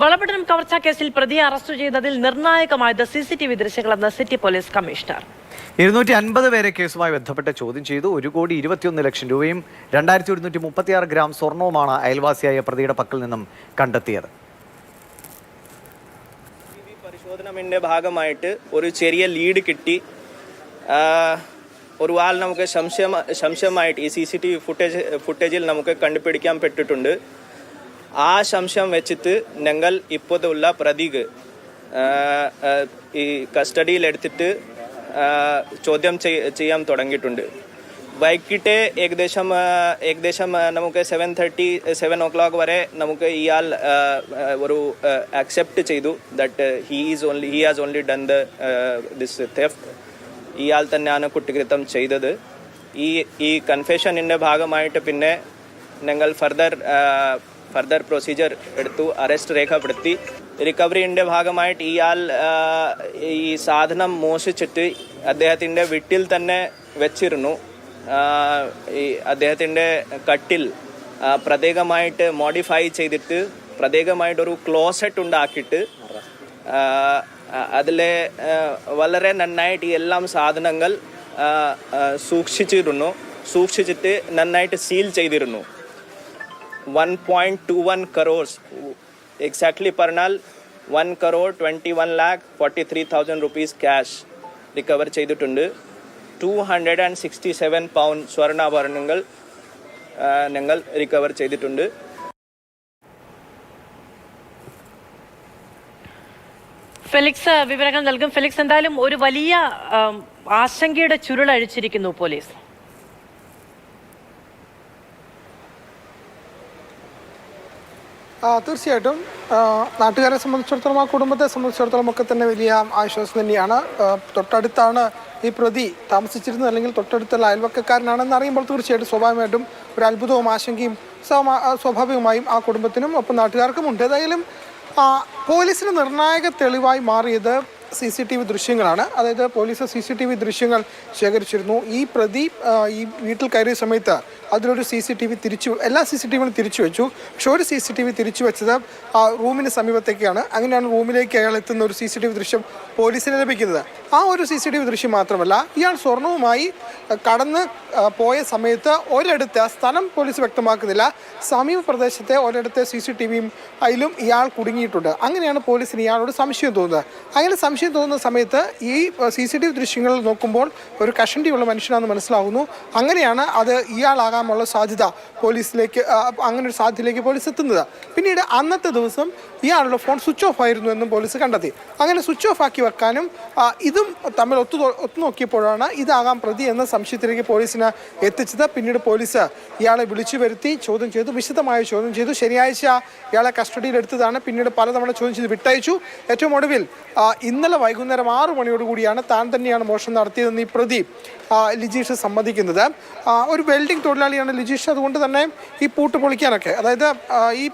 വളപട്ടണം കവർച്ചാ കേസിൽ പ്രതിയെ അറസ്റ്റ് ചെയ്തതിൽ നിർണായകമായത് സി സി ടി വി ദൃശ്യങ്ങളെന്ന് സിറ്റി പോലീസ് കമ്മീഷണർ. ഇരുന്നൂറ്റി അൻപത് പേരെ കേസുമായി ബന്ധപ്പെട്ട് ചോദ്യം ചെയ്തു. ഒരു കോടി ഇരുപത്തിയൊന്ന് ലക്ഷം രൂപയും രണ്ടായിരത്തി ഒരുന്നൂറ്റി മുപ്പത്തിയാറ് ഗ്രാം സ്വർണവുമാണ് അയൽവാസിയായ പ്രതിയുടെ പക്കൽ നിന്നും കണ്ടെത്തിയത്. പരിശോധന പരിശോധനമിന്റെ ഭാഗമായിട്ട് ഒരു ചെറിയ ലീഡ് കിട്ടി. ഒരു ആൾ നമുക്ക് സംശയം സംശയമായിട്ട് ഈ C C T V footage ഫുട്ടേജിൽ നമുക്ക് കണ്ടുപിടിക്കാൻ പറ്റിയിട്ടുണ്ട് ആ സംശയം വെച്ചിട്ട് ഞങ്ങൾ ഇപ്പോഴുള്ള ആ, ഈ കസ്റ്റഡിയിൽ എടുത്തിട്ട് ചോദ്യം ചെയ്യാൻ തുടങ്ങിയിട്ടുണ്ട്. വൈകിട്ട് ഏകദേശം ഏകദേശം നമുക്ക് seven thirty seven o'clock വരെ നമുക്ക് ഇയാൾ ഒരു അക്സെപ്റ്റ് ചെയ്തു. That he is only he has only done the this theft ഇയാൾ തന്നെയാണ് കുറ്റകൃത്യം ചെയ്തത്. ഈ ഈ കൺഫെഷനിന്റെ ഭാഗമായിട്ട് പിന്നെ ഞങ്ങൾ ഫർദർ ഫർദർ പ്രൊസീജിയർ എടുത്തു അറസ്റ്റ് രേഖപ്പെടുത്തി. റിക്കവറിന്റെ ഭാഗമായിട്ട് ഇയാൾ ഈ സാധനം മോഷിച്ചിട്ട് അദ്ദേഹത്തിന്റെ വീട്ടിൽ തന്നെ വെച്ചിരുന്നു. ഈ അദ്ദേഹത്തിന്റെ കട്ടിൽ പ്രത്യേകമായിട്ട് മോഡിഫൈ ചെയ്തിട്ട് പ്രത്യേകമായിട്ടൊരു ക്ലോസറ്റ് ഉണ്ടാക്കിയിട്ട് അതിലെ വളരെ നന്നായിട്ട് ഈ എല്ലാം സാധനങ്ങൾ സൂക്ഷിച്ചിരുന്നു. സൂക്ഷിച്ചിട്ട് നന്നായിട്ട് സീൽ ചെയ്തിരുന്നു. One crores. Exactly പറഞ്ഞാൽ one crore twenty one lakh forty three thousand rupees cash recover ചെയ്തിട്ടുണ്ട്. Two hundred and sixty seven pound സ്വർണാഭരണങ്ങൾ ഞങ്ങൾ റിക്കവർ ചെയ്തിട്ടുണ്ട്. ഫെലിക്സ് വിവരങ്ങൾ നൽകും. ഫെലിക്സ് എന്തായാലും ഒരു വലിയ ആശങ്കയുടെ ചുരുളഴിച്ചിരിക്കുന്നു പോലീസ്. തീർച്ചയായിട്ടും. നാട്ടുകാരെ സംബന്ധിച്ചിടത്തോളം ആ കുടുംബത്തെ സംബന്ധിച്ചിടത്തോളം ഒക്കെ തന്നെ വലിയ ആശ്വാസം തന്നെയാണ്. തൊട്ടടുത്താണ് ഈ പ്രതി താമസിച്ചിരുന്നത്. അല്ലെങ്കിൽ തൊട്ടടുത്തുള്ള അയൽവക്കക്കാരനാണെന്ന് അറിയുമ്പോൾ തീർച്ചയായിട്ടും സ്വാഭാവികമായിട്ടും ഒരു അത്ഭുതവും ആശങ്കയും സ്വാഭാവികമായും ആ കുടുംബത്തിനും ഒപ്പം നാട്ടുകാർക്കും ഉണ്ട്. ഏതായാലും പോലീസിന് നിർണായക തെളിവായി മാറിയത് സി സി ടി വി ദൃശ്യങ്ങളാണ്. അതായത് police C C T V ദൃശ്യങ്ങൾ ശേഖരിച്ചിരുന്നു. ഈ പ്രതി ഈ വീട്ടിൽ കയറിയ സമയത്ത് അതിലൊരു സി സി ടി വി തിരിച്ചു എല്ലാ സി സി ടി വികളും തിരിച്ചു വെച്ചു. പക്ഷെ ഒരു സി സി ടി വി തിരിച്ചു വെച്ചത് റൂമിന് സമീപത്തേക്കാണ്. അങ്ങനെയാണ് റൂമിലേക്ക് അയാൾ എത്തുന്ന ഒരു സി സി ടി വി ദൃശ്യം പോലീസിന് ലഭിക്കുന്നത്. ആ ഒരു സി സി ടി വി ദൃശ്യം മാത്രമല്ല ഇയാൾ സ്വർണവുമായി കടന്ന് പോയ സമയത്ത് ഒരിടത്ത് സ്ഥലം പോലീസ് വ്യക്തമാക്കുന്നില്ല. സമീപ പ്രദേശത്തെ ഒരിടത്തെ സി സി ടി വിയും അതിലും ഇയാൾ കുടുങ്ങിയിട്ടുണ്ട്. അങ്ങനെയാണ് പോലീസിന് ഇയാളോട് സംശയം തോന്നുന്നത്. അങ്ങനെ സംശയം തോന്നുന്ന സമയത്ത് ഈ സി സി ടി വി ദൃശ്യങ്ങൾ നോക്കുമ്പോൾ ഒരു കഷണ്ടിയുള്ള മനുഷ്യനാണെന്ന് മനസ്സിലാകുന്നു അങ്ങനെയാണ് അത് ഇയാളാകാനുള്ള സാധ്യത പോലീസിലേക്ക് അങ്ങനെ ഒരു സാധ്യതയിലേക്ക് പോലീസ് എത്തുന്നത്. പിന്നീട് അന്നത്തെ ദിവസം ഇയാളുടെ ഫോൺ സ്വിച്ച് ഓഫ് ആയിരുന്നു എന്നും പോലീസ് കണ്ടെത്തി. അങ്ങനെ സ്വിച്ച് ഓഫ് ആക്കി വെക്കാനും ഇതും തമ്മിൽ ഒത്തു ഒത്തു നോക്കിയപ്പോഴാണ് ഇതാകാം പ്രതി എന്ന സംശയത്തിലേക്ക് പോലീസിന് എത്തിച്ചത്. പിന്നീട് പോലീസ് ഇയാളെ വിളിച്ചു വരുത്തി ചോദ്യം ചെയ്തു വിശദമായ ചോദ്യം ചെയ്തു. ശനിയാഴ്ച ഇയാളെ കസ്റ്റഡിയിൽ എടുത്തതാണ്. പിന്നീട് പലതവണ ചോദ്യം ചെയ്ത് വിട്ടയച്ചു. ഏറ്റവും ഒടുവിൽ ഇന്നലെ വൈകുന്നേരം ആറു മണിയോടുകൂടിയാണ് താൻ തന്നെയാണ് മോഷണം നടത്തിയതെന്ന് ഈ പ്രതി ലിജീഷ് സമ്മതിക്കുന്നത്. ഒരു വെൽഡിംഗ് തൊഴിലാളിയാണ് ലിജീഷ്. അതുകൊണ്ട് തന്നെ ഈ പൂട്ട് പൊളിക്കാനൊക്കെ അതായത് ഈ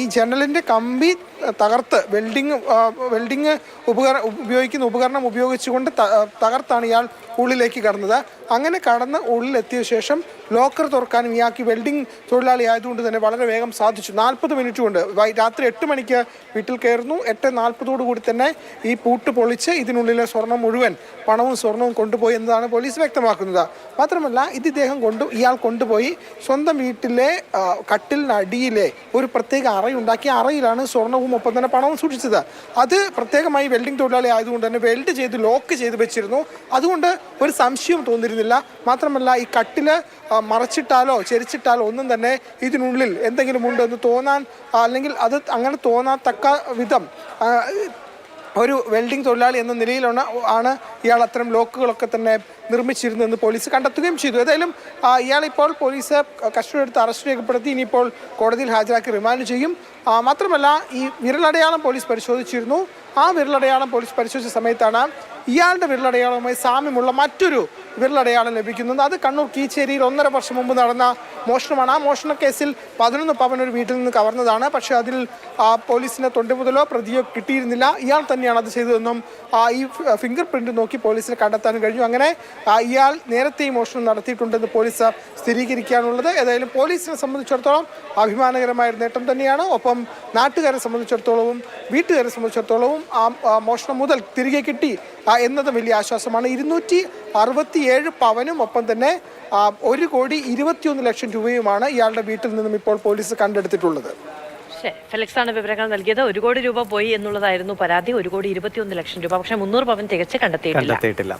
ഈ ജനലിന്റെ കമ്പി habite തകർത്ത് വെൽഡിങ് വെൽഡിങ് ഉപകരണം ഉപയോഗിക്കുന്ന ഉപകരണം ഉപയോഗിച്ചുകൊണ്ട് തകർത്താണ് ഇയാൾ ഉള്ളിലേക്ക് കടന്നത്. അങ്ങനെ കടന്ന് ഉള്ളിലെത്തിയ ശേഷം ലോക്കർ തുറക്കാനും ഇയാൾക്ക് വെൽഡിംഗ് തൊഴിലാളി ആയതുകൊണ്ട് തന്നെ വളരെ വേഗം സാധിച്ചു. നാൽപ്പത് മിനിറ്റ് കൊണ്ട് രാത്രി എട്ട് മണിക്ക് വീട്ടിൽ കയറുന്നു. എട്ട് നാൽപ്പതോടു കൂടി തന്നെ ഈ പൂട്ട് പൊളിച്ച് ഇതിനുള്ളിലെ സ്വർണം മുഴുവൻ പണവും സ്വർണവും കൊണ്ടുപോയി എന്നതാണ് പോലീസ് വ്യക്തമാക്കുന്നത്. മാത്രമല്ല ഇത് ഇദ്ദേഹം കൊണ്ടു ഇയാൾ കൊണ്ടുപോയി സ്വന്തം വീട്ടിലെ കട്ടിലിനടിയിലെ ഒരു പ്രത്യേക അറയുണ്ടാക്കി. അറയിലാണ് അറയിലാണ് സ്വർണവും ഒപ്പം തന്നെ പണവും സൂക്ഷിച്ചത്. അത് പ്രത്യേകമായി വെൽഡിംഗ് തൊഴിലാളി ആയതുകൊണ്ട് തന്നെ വെൽഡ് ചെയ്ത് ലോക്ക് ചെയ്ത് വെച്ചിരുന്നു. അതുകൊണ്ട് ഒരു സംശയവും തോന്നിയിരുന്നില്ല. മാത്രമല്ല ഈ കട്ടിൽ മറച്ചിട്ടാലോ ചെരിച്ചിട്ടാലോ ഒന്നും തന്നെ ഇതിനുള്ളിൽ എന്തെങ്കിലും ഉണ്ടെന്ന് തോന്നാൻ അല്ലെങ്കിൽ അത് അങ്ങനെ തോന്നാത്തക്ക വിധം ഒരു വെൽഡിംഗ് തൊഴിലാളി എന്ന നിലയിലാണ് ആണ് ഇയാൾ അത്തരം ലോക്കുകളൊക്കെ തന്നെ നിർമ്മിച്ചിരുന്നതെന്ന് പോലീസ് കണ്ടെത്തുകയും ചെയ്തു. ഏതായാലും ഇയാളിപ്പോൾ പോലീസ് കസ്റ്റഡി എടുത്ത് അറസ്റ്റ് രേഖപ്പെടുത്തി. ഇനിയിപ്പോൾ കോടതിയിൽ ഹാജരാക്കി റിമാൻഡ് ചെയ്യും. മാത്രമല്ല ഈ വിരലടയാളം പോലീസ് പരിശോധിച്ചിരുന്നു. ആ വിരലടയാളം പോലീസ് പരിശോധിച്ച സമയത്താണ് ഇയാളുടെ വിരലടയാളവുമായി സാമ്യമുള്ള മറ്റൊരു വിരലടയാളം ലഭിക്കുന്നത്. അത് കണ്ണൂർ കീച്ചേരിയിൽ ഒന്നര വർഷം മുമ്പ് നടന്ന മോഷണമാണ്. ആ മോഷണ കേസിൽ പതിനൊന്ന് പവൻ ഒരു വീട്ടിൽ നിന്ന് കവർന്നതാണ്. പക്ഷേ അതിൽ പോലീസിന് തൊണ്ടുമുതലോ പ്രതിയോ കിട്ടിയിരുന്നില്ല. ഇയാൾ തന്നെയാണ് അത് ചെയ്തതെന്നും ഈ ഫിംഗർ പ്രിന്റ് നോക്കി പോലീസിനെ കണ്ടെത്താൻ കഴിഞ്ഞു. അങ്ങനെ ഇയാൾ നേരത്തെ ഈ മോഷണം നടത്തിയിട്ടുണ്ടെന്ന് പോലീസ് സ്ഥിരീകരിക്കാനുള്ളത് ഏതായാലും പോലീസിനെ സംബന്ധിച്ചിടത്തോളം അഭിമാനകരമായ നേട്ടം തന്നെയാണ്. ഒപ്പം നാട്ടുകാരെ സംബന്ധിച്ചിടത്തോളവും വീട്ടുകാരെ സംബന്ധിച്ചിടത്തോളവും ആ മോഷണം മുതൽ തിരികെ കിട്ടി എന്നത് വലിയ ആശ്വാസമാണ്. ഇരുന്നൂറ്റി അറുപത്തിയേഴ് പവനും ഒപ്പം തന്നെ ഒരു കോടി ഇരുപത്തിയൊന്ന് ലക്ഷം രൂപയുമാണ് ഇയാളുടെ വീട്ടിൽ നിന്നും ഇപ്പോൾ പോലീസ് കണ്ടെടുത്തിട്ടുള്ളത്. ശരി ഫെലിക്സ് ആണ് വിവരങ്ങൾ നൽകിയത്. ഒരു കോടി രൂപ പോയി എന്നുള്ളതായിരുന്നു പരാതി. ഒരു കോടി ഇരുപത്തിയൊന്ന് ലക്ഷം രൂപ. പക്ഷേ മുന്നൂറ് പവൻ തികച്ച് കണ്ടെത്തിയിട്ടില്ല.